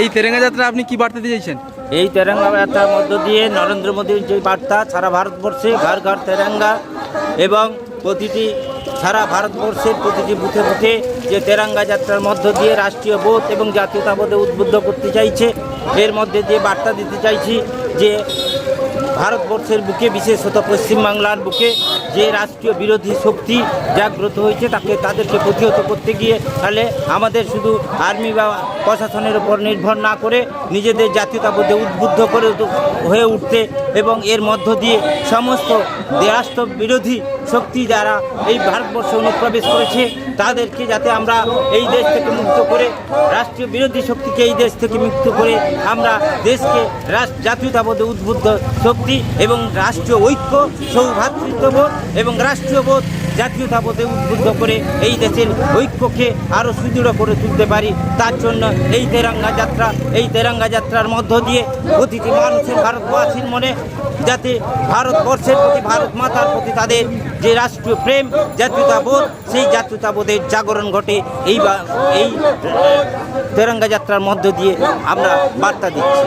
এই তেরেঙ্গা যাত্রা আপনি কি বার্তা দিয়ে চাইছেন এই তেরঙ্গা যাত্রার মধ্য দিয়ে নরেন্দ্র মোদীর যে বার্তা সারা ভারতবর্ষে ঘর ঘর তেরঙ্গা এবং প্রতিটি, সারা ভারতবর্ষের প্রতিটি বুথে বুথে যে তেরঙ্গা যাত্রার মধ্য দিয়ে রাষ্ট্রীয় বোধ এবং জাতীয়তাবোধে উদ্বুদ্ধ করতে চাইছে, এর মধ্যে দিয়ে বার্তা দিতে চাইছি যে ভারতবর্ষের বুকে, বিশেষত পশ্চিমবাংলার বুকে যে রাষ্ট্রীয় বিরোধী শক্তি জাগ্রত হয়েছে, তাকে তাদেরকে প্রতিহত করতে গিয়ে তাহলে আমাদের শুধু আর্মি বা প্রশাসনের উপর নির্ভর না করে নিজেদের জাতীয়তাবোধে উদ্বুদ্ধ করে হয়ে উঠতে এবং এর মধ্য দিয়ে সমস্ত রাষ্ট্র বিরোধী শক্তি যারা এই ভারতবর্ষে অনুপ্রবেশ করেছে, তাদেরকে যাতে আমরা এই দেশ থেকে মুক্ত করে, রাষ্ট্রীয় বিরোধী শক্তিকে এই দেশ থেকে মুক্ত করে আমরা দেশকে রাষ্ট্র জাতীয়তাবোধে উদ্বুদ্ধ শক্তি এবং রাষ্ট্রীয় ঐক্য সৌভ্রাতৃত্ববোধ এবং রাষ্ট্রীয় রাষ্ট্রীয়বোধ জাতীয়তাবোধে উদ্বুদ্ধ করে এই দেশের ঐক্যকে আরও সুদৃঢ় করে তুলতে পারি। তার জন্য এই তেরঙ্গা যাত্রা, এই তেরঙ্গা যাত্রার মধ্য দিয়ে প্রতিটি মানুষের ভারতবাসীর মনে যাতে ভারতবর্ষের প্রতি, ভারত মাতার প্রতি তাদের যে রাষ্ট্রীয় প্রেম জাতীয়তাবোধ সেই জাতীয়তাবোধের জাগরণ ঘটে এই এই তেরঙ্গা যাত্রার মধ্য দিয়ে আমরা বার্তা দিচ্ছি।